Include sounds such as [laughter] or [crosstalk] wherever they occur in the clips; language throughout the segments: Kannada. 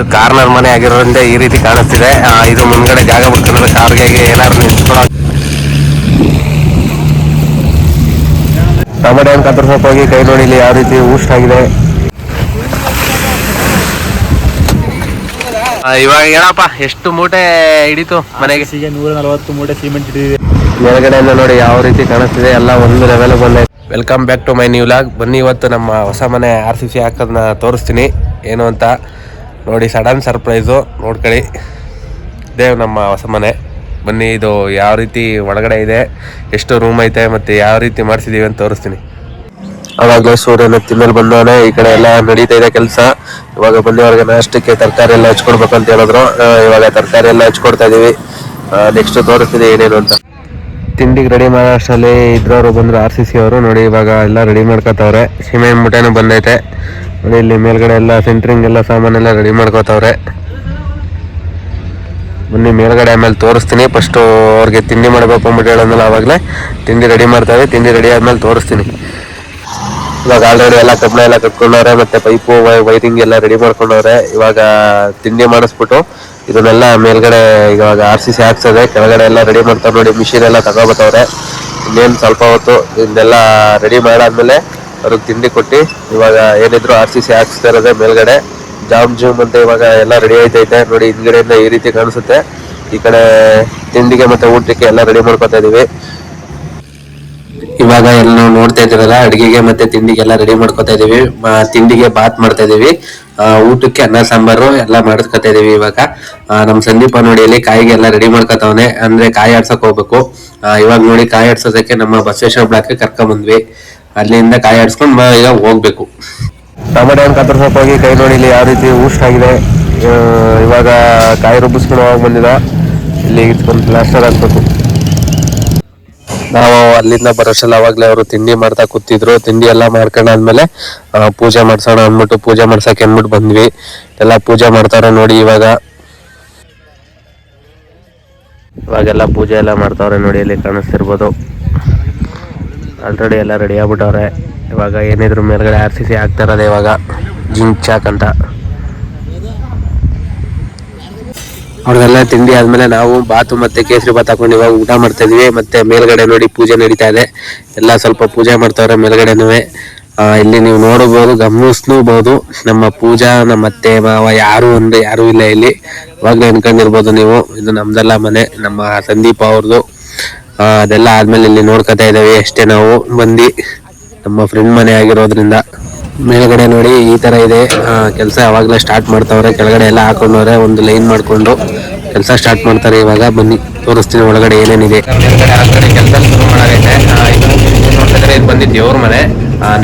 ಇದು ಕಾರ್ನರ್ ಮನೆ ಆಗಿರೋದ್ರಿಂದ ಈ ರೀತಿ ಕಾಣಿಸ್ತಿದೆ. ಇದು ಮುಂದ್ಗಡೆ ಜಾಗ ಬಿಡ್ಕೊಂಡ್ರೆ ಕಾರ್ಗೆ ಏನಾದ್ರು ನಿಂತ್ಕೊಳ್ಳೋ ಟೊಮೆಟೊ ಹಣ್ಣು ಕತ್ತರಿಸೋಕೆ ಹೋಗಿ ಕೈ ನೋಡಿ ಇಲ್ಲಿ ಯಾವ ರೀತಿ ಊಸ್ಟ್ ಆಗಿದೆ. ಇವಾಗ ಏನಪ್ಪ ಎಷ್ಟು ಮೂಟೆ ಹಿಡಿತು ಮನೆಗೆ? ಸಿಗ ನೂರ ನಲವತ್ತು ಮೂಟೆ ಸಿಮೆಂಟ್ ಹಿಡಿದಿದೆ. ಮೇಲ್ಗಡೆಯಿಂದ ನೋಡಿ ಯಾವ ರೀತಿ ಕಾಣಿಸ್ತಿದೆ. ಎಲ್ಲ ಒಂದು ಲೆವೆಲ್ ಬಂದೆ. Welcome back to my new vlog ಬನ್ನಿ ಇವತ್ತು ನಮ್ಮ ಹೊಸ ಮನೆ ಆರ್ ಸಿ ಸಿ ಹಾಕೋದನ್ನ ತೋರಿಸ್ತೀನಿ. ಏನು ಅಂತ? ನೋಡಿ ಸಡನ್ ಸರ್ಪ್ರೈಸು ನೋಡ್ಕೊಳ್ಳಿ. ದೇವ್ ನಮ್ಮ ಹೊಸ ಮನೆ. ಬನ್ನಿ, ಇದು ಯಾವ ರೀತಿ ಒಳಗಡೆ ಇದೆ, ಎಷ್ಟು ರೂಮ್ ಐತೆ ಮತ್ತು ಯಾವ ರೀತಿ ಮಾಡಿಸಿದ್ದೀವಿ ಅಂತ ತೋರಿಸ್ತೀನಿ. ಅವಾಗಲೇ ಸೂರ್ಯನ ಮೇಲೆ ಬಂದವನೆ, ಈ ಕಡೆ ಎಲ್ಲ ನಡೀತಾ ಇದೆ ಕೆಲಸ. ಇವಾಗ ಬಂದಿವರೆಗೆ ನಾಷ್ಟಕ್ಕೆ ತರಕಾರಿ ಎಲ್ಲ ಹಚ್ಕೊಡ್ಬೇಕು ಅಂತ ಹೇಳಿದ್ರು ಇವಾಗ ತರಕಾರಿ ಎಲ್ಲ ಹಚ್ಕೊಡ್ತಾ ಇದೀವಿ. ನೆಕ್ಸ್ಟ್ ತೋರಿಸ್ತೀನಿ ಏನೇನು ಅಂತ. ತಿಂಡಿಗೆ ರೆಡಿ ಮಾಡೋ ಅಷ್ಟರಲ್ಲಿ ಇದ್ರವರು ಬಂದ್ರು ಆರ್ ಸಿ ಸಿ ಅವರು. ನೋಡಿ, ಇವಾಗ ಎಲ್ಲ ರೆಡಿ ಮಾಡ್ಕೋತವ್ರೆ. ಸಿಮೆಂಟ್ ಮುಟೆನೂ ಬಂದೈತೆ. ನೋಡಿ, ಇಲ್ಲಿ ಮೇಲ್ಗಡೆ ಎಲ್ಲ ಸೆಂಟ್ರಿಂಗ್ ಎಲ್ಲ ಸಾಮಾನೆಲ್ಲ ರೆಡಿ ಮಾಡ್ಕೋತವ್ರೆ. ಬನ್ನಿ, ಮೇಲ್ಗಡೆ ಆಮೇಲೆ ತೋರಿಸ್ತೀನಿ. ಫಸ್ಟ್ ಅವ್ರಿಗೆ ತಿಂಡಿ ಮಾಡಬೇಕು ಅಂದ್ಬಿಟ್ಟು ಹೇಳೋದಲ್ಲ ಆವಾಗಲೇ ತಿಂಡಿ ರೆಡಿ ಮಾಡ್ತಾವೆ. ತಿಂಡಿ ರೆಡಿ ಆದಮೇಲೆ ತೋರಿಸ್ತೀನಿ. ಇವಾಗ ಆಲ್ರೆಡಿ ಎಲ್ಲ ಕಬ್ಬಣ ಎಲ್ಲ ಕಟ್ಕೊಂಡವ್ರೆ, ಮತ್ತೆ ಪೈಪು ವೈರಿಂಗ್ ಎಲ್ಲ ರೆಡಿ ಮಾಡ್ಕೊಂಡವ್ರೆ. ಇವಾಗ ತಿಂಡಿ ಮಾಡಿಸ್ಬಿಟ್ಟು ಇದನ್ನೆಲ್ಲ ಮೇಲ್ಗಡೆ ಇವಾಗ ಆರ್ ಸಿ ಸಿ ಹಾಕ್ಸದೆ ಕೆಳಗಡೆ ಎಲ್ಲ ರೆಡಿ ಮಾಡ್ತಾರೆ ನೋಡಿ ಮಿಷಿನ್ ಎಲ್ಲ ತಗೋಬತ್ತವ್ರೆ. ಇನ್ನೇನು ಸ್ವಲ್ಪ ಹೊತ್ತು ಇದನ್ನೆಲ್ಲ ರೆಡಿ ಮಾಡಾದ್ಮೇಲೆ ಅವ್ರಿಗೆ ತಿಂಡಿ ಕೊಟ್ಟು ಇವಾಗ ಏನಿದ್ರು ಆರ್ ಸಿ ಸಿ ಹಾಕ್ಸ್ತಾ ಇರೋದೇ ಮೇಲ್ಗಡೆ. ಜಾಮ್ ಜೂಮ್ ಅಂತ ಇವಾಗ ಎಲ್ಲ ರೆಡಿ ಆಯ್ತೈತೆ. ನೋಡಿ, ಹಿಂದ್ಗಡೆಯಿಂದ ಈ ರೀತಿ ಕಾಣಿಸುತ್ತೆ. ಈ ಕಡೆ ತಿಂಡಿಗೆ ಮತ್ತೆ ಊಟಕ್ಕೆ ಎಲ್ಲ ರೆಡಿ ಮಾಡ್ಕೊತಾ ಇದೀವಿ. ಇವಾಗ ಎಲ್ಲ ನಾವು ನೋಡ್ತಾ ಇದ್ದೀರಲ್ಲ ಅಡಿಗೆಗೆ ಮತ್ತೆ ತಿಂಡಿಗೆಲ್ಲ ರೆಡಿ ಮಾಡ್ಕೊತಾ ಇದೀವಿ ತಿಂಡಿಗೆ ಬಾತ್ ಮಾಡ್ತಾ ಇದೀವಿ ಊಟಕ್ಕೆ ಅನ್ನ, ಸಾಂಬಾರು ಎಲ್ಲ ಮಾಡ್ಕೊತಾ ಇದೀವಿ ಇವಾಗ. ನಮ್ಮ ನಮ್ ಸಂದೀಪ ನೋಡಿ ಅಲ್ಲಿ ಕಾಯಿಗೆ ಎಲ್ಲ ರೆಡಿ ಮಾಡ್ಕೊತಾವನೆ. ಅಂದ್ರೆ ಕಾಯಿ ಆಡ್ಸಕ್ ಹೋಗ್ಬೇಕು. ಇವಾಗ ನೋಡಿ ಕಾಯಿ ಆಡ್ಸೋದಕ್ಕೆ ನಮ್ಮ ಬಸವೇಶ್ವರ ಬ್ಲಾಕ್ ಕರ್ಕೊಂಡ್ ಬಂದ್ವಿ ಅಲ್ಲಿಂದ ಕಾಯಿ ಆಡ್ಸ್ಕೊಂಡ್ ಈಗ ಹೋಗ್ಬೇಕು. ಟೊಮೆಟೊ ಕತ್ತರಿಸೋಕೆ ಹೋಗಿ ಕೈ ನೋಡಿ ಇಲ್ಲಿ ಯಾವ ರೀತಿ ಊಸ್ಟ್ ಆಗಿದೆ. ಇವಾಗ ಕಾಯಿ ರುಬ್ಬಿಸ್ಕೊಂಡು ಹೋಗಿ ಬಂದಿದ. ಇಲ್ಲಿ ಪ್ಲಾಸ್ಟರ್ ಹಾಕ್ಬೇಕು. ನಾವು ಅಲ್ಲಿಂದ ಬರೋಷ್ಟಲ್ಲ ಅವಾಗಲೇ ಅವರು ತಿಂಡಿ ಮಾಡ್ತಾ ಕೂತಿದ್ರು. ತಿಂಡಿ ಎಲ್ಲ ಮಾಡ್ಕೊಂಡಾದ್ಮೇಲೆ ಪೂಜೆ ಮಾಡ್ಸೋಣ ಅಂದ್ಬಿಟ್ಟು ಪೂಜೆ ಮಾಡ್ಸಕ್ಕೆ ಅಂದ್ಬಿಟ್ಟು ಬಂದ್ವಿ. ಎಲ್ಲ ಪೂಜೆ ಮಾಡ್ತಾರ ನೋಡಿ ಇವಾಗ. ಇವಾಗೆಲ್ಲ ಪೂಜೆ ಎಲ್ಲ ಮಾಡ್ತಾವ್ರೆ ನೋಡಿ, ಅಲ್ಲಿ ಕಾಣಿಸ್ತಿರ್ಬೋದು. ಆಲ್ರೆಡಿ ಎಲ್ಲ ರೆಡಿ ಆಗ್ಬಿಟ್ಟವ್ರೆ. ಇವಾಗ ಏನಿದ್ರು ಮೇಲ್ಗಡೆ ಆರ್ ಸಿ ಸಿ ಆಗ್ತಾ ಇರೋದು ಇವಾಗ. ಜಿಂಕ್ ಚಾಕ್ ಅಂತ. ಅವ್ರದೆಲ್ಲ ತಿಂಡಿ ಆದ್ಮೇಲೆ ನಾವು ಬಾತು ಮತ್ತೆ ಕೇಸರಿ ಬಾತ್ ಹಾಕೊಂಡು ಇವಾಗ ಊಟ ಮಾಡ್ತಾ ಇದೀವಿ. ಮತ್ತೆ ಮೇಲ್ಗಡೆ ನೋಡಿ ಪೂಜೆ ನಡೀತಾ ಇದೆ. ಎಲ್ಲ ಸ್ವಲ್ಪ ಪೂಜೆ ಮಾಡ್ತಾವ್ರೆ ಮೇಲ್ಗಡೆನೂ ಇಲ್ಲಿ ನೀವು ನೋಡಬಹುದು, ಗಮನಿಸ್ನೂಬಹುದು. ನಮ್ಮ ಪೂಜಾ, ನಮ್ಮ ಅತ್ತೆ, ಮಾವ ಯಾರು ಅಂದ್ರೆ ಯಾರು ಇಲ್ಲ ಇಲ್ಲಿ. ಇವಾಗ್ಲೇ ಅನ್ಕೊಂಡಿರ್ಬೋದು ನೀವು. ಇದು ನಮ್ದೆಲ್ಲ ಮನೆ, ನಮ್ಮ ಸಂದೀಪ ಅವ್ರದ್ದು ಅದೆಲ್ಲ ಆದ್ಮೇಲೆ ಇಲ್ಲಿ ನೋಡ್ಕೊತಾ ಇದಾವೆ ಅಷ್ಟೇ ನಾವು ಬಂದು ನಮ್ಮ ಫ್ರೆಂಡ್ ಮನೆ ಆಗಿರೋದ್ರಿಂದ. ಮೇಲ್ಗಡೆ ನೋಡಿ ಈ ತರ ಇದೆ. ಕೆಲಸ ಯಾವಾಗಲೇ ಸ್ಟಾರ್ಟ್ ಮಾಡ್ತಾವ್ರೆ, ಕೆಳಗಡೆ ಎಲ್ಲ ಹಾಕೊಂಡವ್ರೆ, ಒಂದು ಲೈನ್ ಮಾಡ್ಕೊಂಡು ಕೆಲಸ ಸ್ಟಾರ್ಟ್ ಮಾಡ್ತಾರೆ ಇವಾಗ. ಬನ್ನಿ, ತೋರಿಸ್ತೀನಿ ಒಳಗಡೆ ಏನೇನಿದೆ. ಕೆಲಸ ಶುರು ಮಾಡಾಗೈತೆ. ನೋಡ್ತಿದ್ರೆ ಇದು ಬಂದು ದೇವ್ರ ಮನೆ.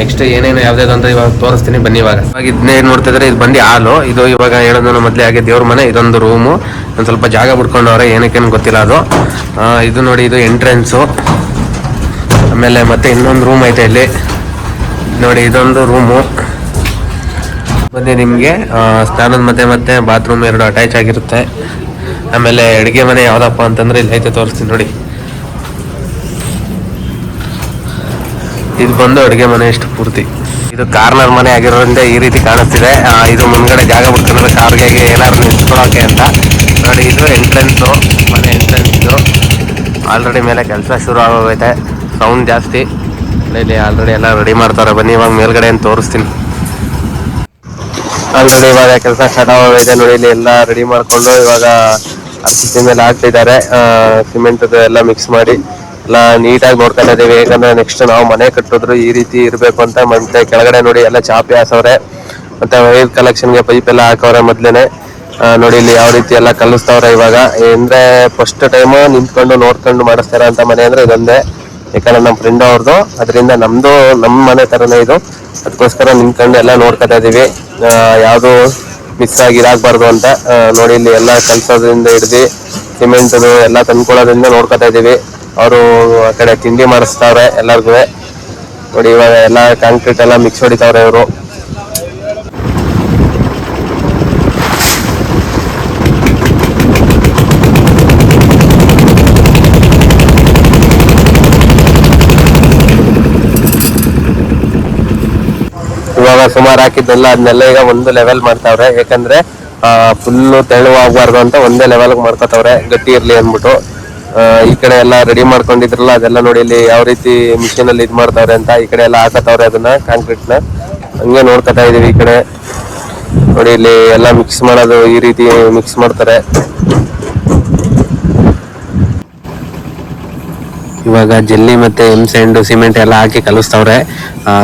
ನೆಕ್ಸ್ಟ್ ಏನೇನು ಯಾವ್ದಾದ್ರು ಅಂತ ಇವಾಗ ತೋರಿಸ್ತೀನಿ, ಬನ್ನಿ ಇವಾಗ. ಇವಾಗ ಇದನ್ನೇ ನೋಡ್ತಿದ್ರೆ ಇದು ಬಂದು ಹಾಲು. ಇದು ಇವಾಗ ಹೇಳೋದು ಮೊದಲೇ ಹಾಗೆ ದೇವ್ರ ಮನೆ, ಇದೊಂದು ರೂಮು ಒಂದು ಸ್ವಲ್ಪ ಜಾಗ ಬಿಡ್ಕೊಂಡವ್ರೆ ಏನಕ್ಕೇನು ಗೊತ್ತಿಲ್ಲ ಅದು. ಇದು ನೋಡಿ, ಇದು ಎಂಟ್ರೆನ್ಸು ಆಮೇಲೆ ಮತ್ತೆ ಇನ್ನೊಂದು ರೂಮ್ ಐತೆ ಇಲ್ಲಿ. ನೋಡಿ, ಇದೊಂದು ರೂಮು ಬಂದು ನಿಮಗೆ. ಸ್ನಾನದ ಮತ್ತೆ ಮತ್ತೆ ಬಾತ್ರೂಮ್ ಎರಡು ಅಟ್ಯಾಚ್ ಆಗಿರುತ್ತೆ. ಆಮೇಲೆ ಅಡುಗೆ ಮನೆ ಯಾವುದಪ್ಪ ಅಂತಂದ್ರೆ ಇಲ್ಲಿ ಐತೆ ತೋರಿಸ್ತೀನಿ ನೋಡಿ. ಇದು ಬಂದು ಅಡುಗೆ ಮನೆ ಇಷ್ಟು ಪೂರ್ತಿ. ಇದು ಕಾರ್ನರ್ ಮನೆ ಆಗಿರೋದ್ರಿಂದ ಈ ರೀತಿ ಕಾಣಿಸ್ತಿದೆ. ಇದು ಮುಂದ್ಗಡೆ ಜಾಗ ಬಿಡ್ಕೊಂಡ್ರೆ ಕಾರ್ಗೆ ಏನಾದ್ರು ನಿಂತ್ಕೊಳ್ಳೋಕೆ ಅಂತ. ನೋಡಿ, ಇದು ಎಂಟ್ರೆನ್ಸು ಮನೆ ಎಂಟ್ರೆನ್ಸ್ ಆಲ್ರೆಡಿ ಮೇಲೆ ಕೆಲಸ ಶುರು ಆಗೋಗೈತೆ. ಸೌಂಡ್ ಜಾಸ್ತಿ. ಇಲ್ಲಿ ಆಲ್ರೆಡಿ ಎಲ್ಲ ರೆಡಿ ಮಾಡ್ತಾರೆ. ಬನ್ನಿ, ಇವಾಗ ಮೇಲ್ಗಡೆ ಅಂತ ತೋರಿಸ್ತೀನಿ. ಆಲ್ರೆಡಿ ಇವಾಗ ಕೆಲಸ ಸ್ಟಾರ್ಟ್ ಆಗಿದೆ ನೋಡಿ, ಇಲ್ಲಿ ಎಲ್ಲ ರೆಡಿ ಮಾಡ್ಕೊಂಡು ಇವಾಗ ಅರ್ಸಿಸಿ ಮೇಲೆ ಹಾಕ್ತಿದ್ದಾರೆ. ಸಿಮೆಂಟ್ ಎಲ್ಲ ಮಿಕ್ಸ್ ಮಾಡಿ. ಎಲ್ಲ ನೀಟಾಗಿ ನೋಡ್ತಾ ಇದೀವಿ. ಯಾಕಂದ್ರೆ ನೆಕ್ಸ್ಟ್ ನಾವು ಮನೆ ಕಟ್ಟಿದ್ರು ಈ ರೀತಿ ಇರಬೇಕು ಅಂತ ಮತ್ತೆ ಕೆಳಗಡೆ ನೋಡಿ ಎಲ್ಲ ಚಾಪಿ ಹಾಸವ್ರೆ. ಮತ್ತೆ ವೈರ್ ಕಲೆಕ್ಷನ್ಗೆ ಪೈಪ್ ಎಲ್ಲ ಹಾಕವ್ರೆ ಮೊದ್ಲೇನೆ. ನೋಡಿ ಇಲ್ಲಿ ಯಾವ ರೀತಿ ಎಲ್ಲ ಕಲಿಸ್ತವ್ರೆ ಇವಾಗ. ಅಂದ್ರೆ ಫಸ್ಟ್ ಟೈಮ್ ನಿಂತ್ಕೊಂಡು ನೋಡ್ಕೊಂಡು ಮಾಡಿಸ್ತಾರ ಅಂತ ಮನೆ ಅಂದ್ರೆ ಇದೊಂದೇ. ಯಾಕಂದ್ರೆ ನಮ್ಮ ಫ್ರೆಂಡ್ ಅವ್ರದ್ದು ಅದರಿಂದ ನಮ್ದು ನಮ್ಮ ಮನೆ ತರನೇ ಇದು. ಅದಕ್ಕೋಸ್ಕರ ನಿಂತ್ಕೊಂಡು ಎಲ್ಲ ನೋಡ್ಕೊತಾ ಇದೀವಿ. ಯಾವುದು ಮಿಸ್ ಆಗಿ ಇದಾಗಬಾರ್ದು ಅಂತ ನೋಡಿ ಇಲ್ಲಿ ಎಲ್ಲ ಕಲ್ಸೋದ್ರಿಂದ ಹಿಡ್ದು ಸಿಮೆಂಟ್ ಎಲ್ಲ ತಂದ್ಕೊಳ್ಳೋದ್ರಿಂದ ನೋಡ್ಕೊತಾ ಇದೀವಿ. ಅವರು ಆ ಕಡೆ ತಿಂಡಿ ಮಾಡಿಸ್ತಾವ್ರೆ ಎಲ್ಲರಿಗೂ ನೋಡಿ ಇವಾಗ ಎಲ್ಲ ಕಾಂಕ್ರೀಟ್ ಎಲ್ಲ ಮಿಕ್ಸ್ ಹೊಡಿತಾವ್ರೆ ಇವರು. ಇವಾಗ ಸುಮಾರು ಹಾಕಿದ್ದೆಲ್ಲ ಅದನ್ನೆಲ್ಲ ಈಗ ಒಂದು ಲೆವೆಲ್ ಮಾಡ್ತಾವ್ರೆ. ಯಾಕಂದ್ರೆ ಫುಲ್ಲು ತೆಳುವಾಗಬಾರ್ದು ಅಂತ ಒಂದೇ ಲೆವೆಲ್ಗೆ ಮಾಡ್ಕೋತಾವ್ರೆ, ಗಟ್ಟಿ ಇರಲಿ ಅಂದ್ಬಿಟ್ಟು. ಈ ಕಡೆ ಎಲ್ಲ ರೆಡಿ ಮಾಡ್ಕೊಂಡಿದ್ರಲ್ಲ, ಅದೆಲ್ಲ ನೋಡಿ ಇಲ್ಲಿ ಯಾವ ರೀತಿ ಮಿಷಿನ್ ಅಲ್ಲಿ ಇದ್ ಮಾಡ್ತಾವ್ರೆ ಅಂತ ಈ ಕಡೆ ಎಲ್ಲ ಹಾಕತಾವ್ರೆ ಅದನ್ನ ಕಾಂಕ್ರೀಟ್ನ. ಹಂಗೆ ನೋಡ್ಕೊತಾ ಇದೀವಿ ಈ ಕಡೆ. ನೋಡಿ ಇಲ್ಲಿ ಎಲ್ಲ ಮಿಕ್ಸ್ ಮಾಡೋದು ಈ ರೀತಿ ಮಿಕ್ಸ್ ಮಾಡ್ತಾರೆ. ಇವಾಗ ಜಲ್ಲಿ ಮತ್ತೆ ಎಂ ಸ್ಯಾಂಡ್ ಸಿಮೆಂಟ್ ಎಲ್ಲ ಹಾಕಿ ಕಲಿಸ್ತವ್ರೆ.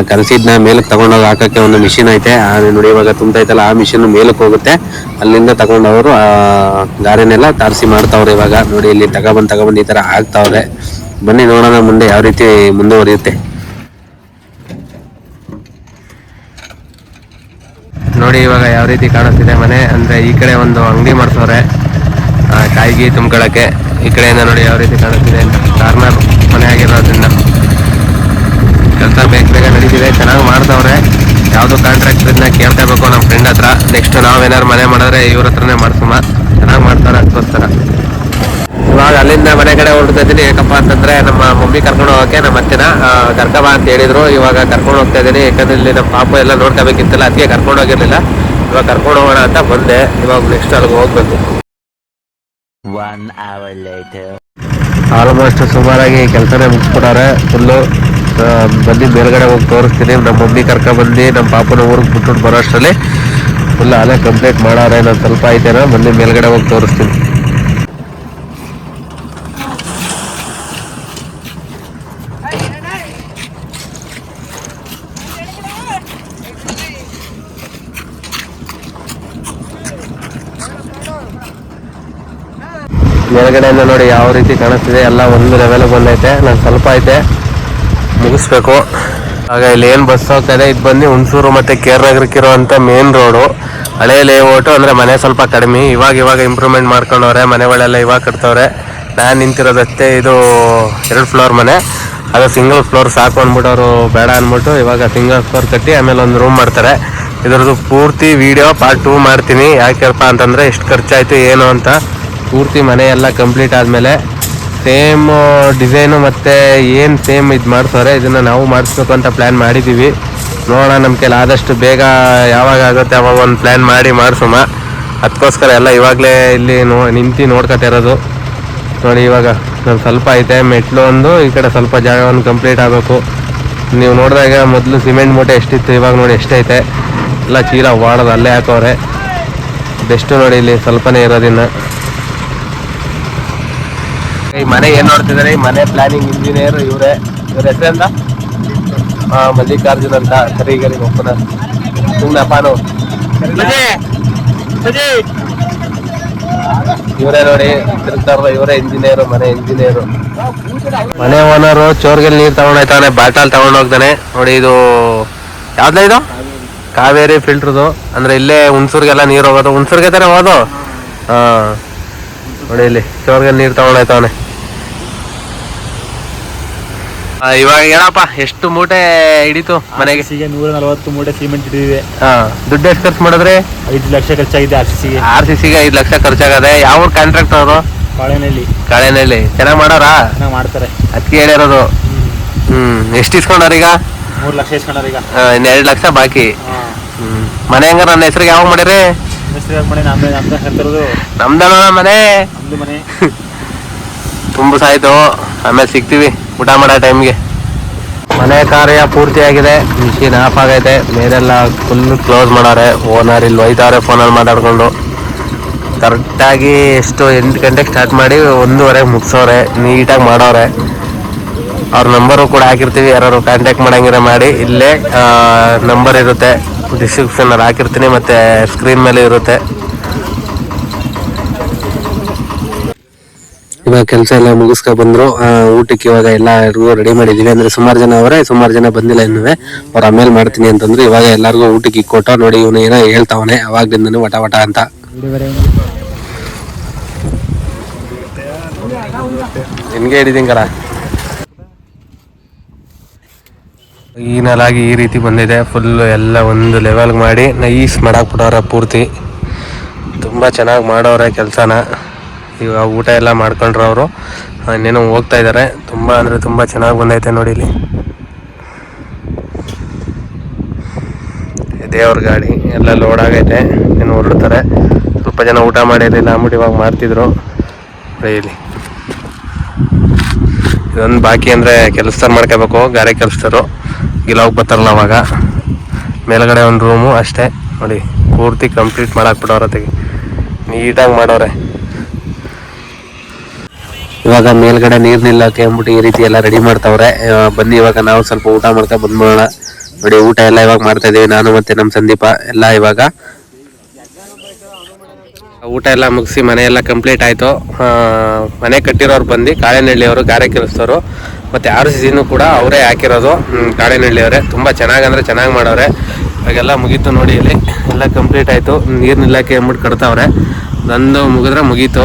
ಕಲಸಿದ್ನ ಮೇಲಕ್ಕೆ ತಗೊಂಡೋಗಿ ಹಾಕಕ್ಕೆ ಒಂದು ಮಿಷಿನ್ ಐತೆ. ನೋಡಿ ಇವಾಗ ತುಂಬೈತಲ್ಲ ಆ ಮಿಷಿನ್ ಮೇಲಕ್ಕೆ ಹೋಗುತ್ತೆ. ಅಲ್ಲಿಂದ ತಗೊಂಡವರು ಗಾರಿನೆಲ್ಲ ತಾರಸಿ ಮಾಡ್ತಾವ್ರೆ ಇವಾಗ. ನೋಡಿ ಇಲ್ಲಿ ತಗೊಬಂದು ತಗೊಬಂದು ಈ ತರ ಹಾಕ್ತಾವ್ರೆ. ಬನ್ನಿ ನೋಡೋಣ ಮುಂದೆ ಯಾವ ರೀತಿ ಮುಂದುವರಿಯುತ್ತೆ. ನೋಡಿ ಇವಾಗ ಯಾವ ರೀತಿ ಕಾಣಿಸ್ತಿದೆ ಮನೆ. ಅಂದ್ರೆ ಈ ಕಡೆ ಒಂದು ಅಂಗಡಿ ಮಾಡ್ಸವ್ರೆ. ಆ, ಕಾಯಿಗೆ ತುಂಬ್ಕೊಳ್ಳೋಕ್ಕೆ ಈ ಕಡೆಯಿಂದ ನೋಡಿ ಯಾವ ರೀತಿ ಕಾಣುತ್ತಿದೆ ಕಾರ್ನರ್ ಮನೆ ಆಗಿರೋದ್ರಿಂದ. ಕೆಲಸ ಬೇಗ ಬೇಗ ನಡೀತಿದೆ, ಚೆನ್ನಾಗಿ ಮಾಡ್ತವ್ರೆ ಯಾವುದು ಕಾಂಟ್ರಾಕ್ಟ್ ಇದನ್ನ ಬೇಕೋ ನಮ್ಮ ಫ್ರೆಂಡ್ ಹತ್ರ. ನೆಕ್ಸ್ಟ್ ನಾವೇನಾದ್ರು ಮನೆ ಮಾಡಿದ್ರೆ ಇವ್ರ ಹತ್ರನೇ ಮಾಡ್ಸೋಣ. ಚೆನ್ನಾಗಿ ಮಾಡ್ತಾರೆ ಅದಕ್ಕೋಸ್ಕರ ಇವಾಗ ಅಲ್ಲಿಂದ ಮನೆ ಕಡೆ ಹೊರಡ್ತಾ ಇದ್ದೀನಿ. ಯಾಕಪ್ಪ ಅಂತಂದ್ರೆ ನಮ್ಮ ಮಮ್ಮಿ ಕರ್ಕೊಂಡು ಹೋಗಕ್ಕೆ ನಮ್ಮ ಅತ್ತೆನ ಕರ್ಕಬಾ ಅಂತ ಹೇಳಿದ್ರು. ಇವಾಗ ಕರ್ಕೊಂಡು ಹೋಗ್ತಾ ಇದ್ದೀನಿ. ಯಾಕಂದ್ರೆ ಇಲ್ಲಿ ನಮ್ಮ ಪಾಪ ಎಲ್ಲ ನೋಡ್ಕೋಬೇಕಿತ್ತಲ್ಲ ಅದಕ್ಕೆ ಕರ್ಕೊಂಡು ಹೋಗಿರಲಿಲ್ಲ. ಇವಾಗ ಕರ್ಕೊಂಡು ಹೋಗೋಣ ಅಂತ ಬಂದೆ. ಇವಾಗ ನೆಕ್ಸ್ಟ್ ಅಲ್ಲಿಗೆ ಹೋಗ್ಬೇಕು. ಆಲ್ಮೋಸ್ಟ್ ಸುಮಾರಾಗಿ ಕೆಲಸನೇ ಮುಗಿಸ್ಬಿಟ್ಟಾರೆ ಫುಲ್ಲು ಬಂದು ಮೇಲ್ಗಡೆ ಹೋಗಿ ತೋರಿಸ್ತೀನಿ. ನಮ್ಮ ಮಮ್ಮಿ ಕರ್ಕೊಂಡ್ಬಂದು ಬಂದು ನಮ್ಮ ಪಾಪನ ಊರಿಗೆ ಬಿಟ್ಬಿಟ್ಟು ಬರೋ ಅಷ್ಟರಲ್ಲಿ. ಫುಲ್ ಅಲ್ಲೇ ಕಂಪ್ಲೀಟ್ ಮಾಡಾರೆ ನಾನು ಸ್ವಲ್ಪ ಐತೆನೋ ಬಂದು ಮೇಲ್ಗಡೆ ಹೋಗಿ ತೋರಿಸ್ತೀನಿ. ಮೇಲ್ಗಡೆಯಿಂದ ನೋಡಿ ಯಾವ ರೀತಿ ಕಾಣಿಸ್ತಿದೆ. ಎಲ್ಲ ಒಂದು ಲೆವೆಲ್ ಬಂದೈತೆ. ನಾನು ಸ್ವಲ್ಪ ಐತೆ. ಮುಗಿಸ್ಬೇಕು. ಆಗ ಇಲ್ಲಿ ಏನು ಬಸ್ ಹೋಗ್ತಾ ಇದೆ? ಇದು ಬಂದು ಹುಣಸೂರು ಮತ್ತೆ ಕೇರಳಗಿರುವಂತ ಮೇನ್ ರೋಡು ಹಳೆ ಲೇಔಟು ಅಂದ್ರೆ ಮನೆ ಸ್ವಲ್ಪ ಕಡಿಮೆ. ಇವಾಗ ಇವಾಗ ಇಂಪ್ರೂವ್ಮೆಂಟ್ ಮಾಡ್ಕೊಂಡವ್ರೆ. ಮನೆಗಳೆಲ್ಲ ಇವಾಗ ಕಟ್ತವ್ರೆ. ನಾನು ನಿಂತಿರೋದಷ್ಟೇ ಇದು ಎರಡು ಫ್ಲೋರ್ ಮನೆ. ಅದು ಸಿಂಗಲ್ ಫ್ಲೋರ್ ಸಾಕು ಅಂದ್ಬಿಟ್ಟು ಅವರು ಬೇಡ ಅಂದ್ಬಿಟ್ಟು ಇವಾಗ ಸಿಂಗಲ್ ಫ್ಲೋರ್ ಕಟ್ಟಿ ಆಮೇಲೆ ಒಂದು ರೂಮ್ ಮಾಡ್ತಾರೆ. ಇದ್ರದ್ದು ಪೂರ್ತಿ ವಿಡಿಯೋ ಪಾರ್ಟ್ ಟೂ ಮಾಡ್ತೀನಿ. ಯಾಕೆಪ್ಪ ಅಂತಂದ್ರೆ ಎಷ್ಟು ಖರ್ಚಾಯಿತು ಏನು ಅಂತ. ಪೂರ್ತಿ ಮನೆ ಎಲ್ಲ ಕಂಪ್ಲೀಟ್ ಆದಮೇಲೆ ಸೇಮ್ ಡಿಸೈನು ಮತ್ತು ಏನು ಸೇಮ್ ಇದು ಮಾಡ್ಸೋರೆ, ಇದನ್ನು ನಾವು ಮಾಡಿಸ್ಬೇಕು ಅಂತ ಪ್ಲ್ಯಾನ್ ಮಾಡಿದ್ದೀವಿ ನೋಡೋಣ ನಮ್ಮ ಕೈಲಿ ಆದಷ್ಟು ಬೇಗ ಯಾವಾಗ ಆಗುತ್ತೆ ಅವಾಗ ಒಂದು ಪ್ಲ್ಯಾನ್ ಮಾಡಿ ಮಾಡಿಸೋಮ ಅದಕ್ಕೋಸ್ಕರ ಎಲ್ಲ ಇವಾಗಲೇ ಇಲ್ಲಿ ನೋ, ನಿಂತು ನೋಡ್ಕೊತಾ ಇರೋದು. ನೋಡಿ ಇವಾಗ ನಾನು ಸ್ವಲ್ಪ ಐತೆ, ಮೆಟ್ಲು ಒಂದು, ಈ ಕಡೆ ಸ್ವಲ್ಪ ಜಾಗವನ್ನು ಕಂಪ್ಲೀಟ್ ಆಗಬೇಕು. ನೀವು ನೋಡಿದಾಗ ಮೊದಲು ಸಿಮೆಂಟ್ ಮೂಟೆ ಎಷ್ಟಿತ್ತು, ಇವಾಗ ನೋಡಿ ಎಷ್ಟೈತೆ. ಎಲ್ಲ ಚೀಲ ಓಡೋದು ಅಲ್ಲೇ ಹಾಕೋರೆ. ಬೆಸ್ಟು ನೋಡಿ ಇಲ್ಲಿ ಸ್ವಲ್ಪನೇ ಇರೋದಿನ್ನ. ಈ ಮನೆ ಏನ್ ನೋಡ್ತಿದಾರೆ ಈ ಮನೆ ಪ್ಲಾನಿಂಗ್ ಇಂಜಿನಿಯರ್ ಇವರೇ. ಇವ್ರ ಹೆಸರಿಂದ ಮಲ್ಲಿಕಾರ್ಜುನ್ ಅಂತ. ಕರಿಗರಿ ಒಪ್ಪನ ಸುಮ್ಮನೆ ಪಾನು ಇವರೇ ನೋಡಿ ತಿರುಗ್ತಾರ ಇವರೇ ಇಂಜಿನಿಯರ್ ಮನೆ ಇಂಜಿನಿಯರ್ ಮನೆ ಓನರು ಚೋರ್ಗೆ ನೀರ್ ತಗೊಂಡೋಯ್ತಾನೆ ಬಾಟಲ್ ತಗೊಂಡ್ ಹೋಗ್ತಾನೆ ನೋಡಿ ಇದು ಯಾವ್ದ ಇದು? ಕಾವೇರಿ ಫಿಲ್ಟರ್ದು ಅಂದ್ರೆ ಇಲ್ಲೇ ಹುಣಸೂರ್ಗೆಲ್ಲ ನೀರು ಹೋಗೋದು. ಹುಣಸೂರ್ಗೆ ತಾನೆ ಹೋಗೋದು? ಹಾ. ನೋಡಿ ಇಲ್ಲಿ ಚೋರ್ಗೆ ನೀರು ತಗೊಂಡೋಯ್ತಾವನೆ. ಇವಾಗ ಏನಪ್ಪ ಎಷ್ಟು ಮೂಟೆ ಹಿಡಿತು ಮನೆಗೆ? ಸಿಗೆ ನೂರ ನಲವತ್ತು ಮೂಟೆ ಸಿಮೆಂಟ್ ಹಿಡಿದಿದೆ. ಹಾ ದುಡ್ಡು ಎಷ್ಟು ಖರ್ಚು ಮಾಡಿದ್ರೆ? ಐದು ಲಕ್ಷ ಖರ್ಚಾಗಿದೆ ಆರ್ ಸಿ ಸಿಗೆ. ಆರ್ ಸಿ ಸಿಗೆ ಐದು ಲಕ್ಷ ಖರ್ಚಾಗದೆ ಯಾವ ಕಾಂಟ್ರಾಕ್ಟ್ ಅವರು ಬಾಳೆನಲ್ಲಿ ಕಾಳೆನಲ್ಲಿ ಚೆನ್ನಾಗಿ ಮಾಡೋರಾ? ಚೆನ್ನಾಗಿ ಮಾಡ್ತಾರೆ. ಅದಕ್ಕೆ ಹೇಳಿರೋದು. ಹ್ಮ್. ಎಷ್ಟು ಇಸ್ಕೊಂಡಾರ ಈಗ? ಮೂರು ಲಕ್ಷ ಇಸ್ಕೊಂಡಾರ ಈಗ. ಇನ್ನು ಎರಡು ಲಕ್ಷ ಬಾಕಿ. ಹ್ಮ್ ಮನೆ ಹೆಂಗ ನನ್ನ ಹೆಸರಿಗೆ ಯಾವಾಗ ಮಾಡಿರಿ? ಹೆಸರು ಮನೆ ನಮ್ದು ನಮ್ದು ಹೇಳ್ತಿರೋದು ನಮ್ದಲ್ಲ ಮನೆ? ನಮ್ದು ಮನೆ. [laughs] ತುಂಬ ಸಾಯ್ತು. ಆಮೇಲೆ ಸಿಗ್ತೀವಿ. ಊಟ ಮಾಡೋ ಟೈಮ್ಗೆ. ಮನೆ ಕಾರ್ಯ ಪೂರ್ತಿಯಾಗಿದೆ. ಮಿಷಿನ್ ಆಫ್ ಆಗೈತೆ. ಮೇಲೆಲ್ಲ ಫುಲ್ ಕ್ಲೋಸ್ ಮಾಡಾರೆ. ಓನರ್ ಇಲ್ಲಿ ಒಯ್ತಾರೆ ಫೋನಲ್ಲಿ ಮಾತಾಡ್ಕೊಂಡು. ಕರೆಕ್ಟಾಗಿ ಎಷ್ಟು ಎಂಟು ಗಂಟೆಗೆ ಸ್ಟಾರ್ಟ್ ಮಾಡಿ ಒಂದೂವರೆಗೆ ಮುಗಿಸೋರೆ. ನೀಟಾಗಿ ಮಾಡೋರೆ. ಅವ್ರ ನಂಬರು ಕೂಡ ಹಾಕಿರ್ತೀವಿ. ಯಾರು ಕಾಂಟ್ಯಾಕ್ಟ್ ಮಾಡಂಗಿರ ಮಾಡಿ. ಇಲ್ಲೇ ನಂಬರ್ ಇರುತ್ತೆ. ಡಿಸ್ಕ್ರಿಪ್ಷನಲ್ಲಿ ಹಾಕಿರ್ತೀನಿ. ಮತ್ತು ಸ್ಕ್ರೀನ್ ಮೇಲೆ ಇರುತ್ತೆ. ಇವಾಗ ಕೆಲಸ ಎಲ್ಲ ಮುಗಿಸ್ಕೊ ಬಂದ್ರು ಊಟಕ್ಕೆ ಇವಾಗ ಎಲ್ಲರಿಗೂ ರೆಡಿ ಮಾಡಿದೀವಿ. ಅಂದ್ರೆ ಸುಮಾರು ಜನ ಅವರೇ, ಸುಮಾರು ಜನ ಬಂದಿಲ್ಲ ಇನ್ನುವೆ. ಅವ್ರು ಆಮೇಲೆ ಮಾಡ್ತೀನಿ ಅಂತಂದ್ರೆ. ಇವಾಗ ಎಲ್ಲರಿಗೂ ಊಟಕ್ಕೆ ಕೊಟ್ಟ ನೋಡಿ ಇವನು ಏನೋ ಹೇಳ್ತಾವನೆ. ಅವಾಗ್ಲಿಂದನು ವಟ ವಟ ಅಂತ. ನಿನ್ಗೆ ಹಿಡಿದೀನಿ ಈ ನಾಲಾಗಿ ಈ ರೀತಿ ಬಂದಿದೆ. ಫುಲ್ ಎಲ್ಲ ಒಂದು ಲೆವೆಲ್ಗೆ ಮಾಡಿ ನೈಸ್ ಮಾಡಾಕ್ಬಿಟ್ಟವ್ರೆ ಪೂರ್ತಿ. ತುಂಬ ಚೆನ್ನಾಗಿ ಮಾಡೋರೆ ಕೆಲಸನ. ಇವಾಗ ಊಟ ಎಲ್ಲ ಮಾಡ್ಕೊಂಡ್ರು ಅವರು. ಇನ್ನೇನೋ ಹೋಗ್ತಾ ಇದ್ದಾರೆ ತುಂಬ ಅಂದರೆ ತುಂಬ ಚೆನ್ನಾಗಿ ಬಂದೈತೆ ನೋಡಿ ಇಲ್ಲಿ. ದೇವ್ರ ಗಾಡಿ. ಎಲ್ಲ ಲೋಡ್ ಆಗೈತೆ. ಇನ್ನು ಹೊರಡ್ತಾರೆ. ಸ್ವಲ್ಪ ಜನ ಊಟ ಮಾಡಿರಲಿಲ್ಲ. ಅಂದ್ಬಿಟ್ಟು ಇವಾಗ ಮಾಡ್ತಿದ್ರು ಇಲ್ಲಿ. ಇದೊಂದು ಬಾಕಿ ಅಂದರೆ ಕೆಲಸದಾರ ಮಾಡ್ಕೋಬೇಕು. ಗಾರೆ ಕೆಲಸದವರು. ಗಿಲಾವ್ ಬರ್ತಾರಲ್ಲ ಅವಾಗ. ಮೇಲ್ಗಡೆ ಒಂದು ರೂಮು ಅಷ್ಟೇ. ನೋಡಿ, ಪೂರ್ತಿ ಕಂಪ್ಲೀಟ್ ಮಾಡಾಕ್ಬಿಟ್ಟವ್ರ ತೆಗಿ ನೀಟಾಗಿ ಮಾಡವ್ರೆ ಇವಾಗ ಮೇಲ್ಗಡೆ ನೀರ್ ನಿಲ್ಲಕ್ಕೆ ಅಂದ್ಬಿಟ್ಟು ಈ ರೀತಿ ಎಲ್ಲ ರೆಡಿ ಮಾಡ್ತಾವ್ರೆ. ಬನ್ನಿ, ಇವಾಗ ನಾವು ಸ್ವಲ್ಪ ಊಟ ಮಾಡ್ತಾ ಬಂದ್ಬಿಡೋಣ. ನೋಡಿ, ಊಟ ಎಲ್ಲ ಇವಾಗ ಮಾಡ್ತಾ ಇದೀವಿ. ನಾನು ಮತ್ತೆ ನಮ್ಮ ಸಂದೀಪ ಎಲ್ಲ ಇವಾಗ. ಊಟ ಎಲ್ಲ ಮುಗಿಸಿ ಮನೆ ಎಲ್ಲ ಕಂಪ್ಲೀಟ್ ಆಯ್ತು. ಮನೆ ಕಟ್ಟಿರೋರು ಬಂದು ಕಾಳೆನಹಳ್ಳಿಯವರು ಗಾರೆ ಕೆಲಸದವರು. ಮತ್ತೆ ಆರು ಸಿ ಸಿನೂ ಕೂಡ ಅವರೇ ಹಾಕಿರೋದು. ಕಾಳೆನಹಳ್ಳಿಯವರೇ ತುಂಬ ಚೆನ್ನಾಗಿ ಅಂದ್ರೆ ಚೆನ್ನಾಗಿ ಮಾಡವ್ರೆ ಇವಾಗೆಲ್ಲ ಮುಗೀತು ನೋಡಿ ಇಲ್ಲಿ. ಎಲ್ಲ ಕಂಪ್ಲೀಟ್ ಆಯ್ತು. ನೀರು ನಿಲ್ಲಕ್ಕೆ ಅಂದ್ಬಿಟ್ಟು ಕಟ್ತಾವ್ರೆ. ನಂದು ಮುಗಿದ್ರೆ ಮುಗೀತು.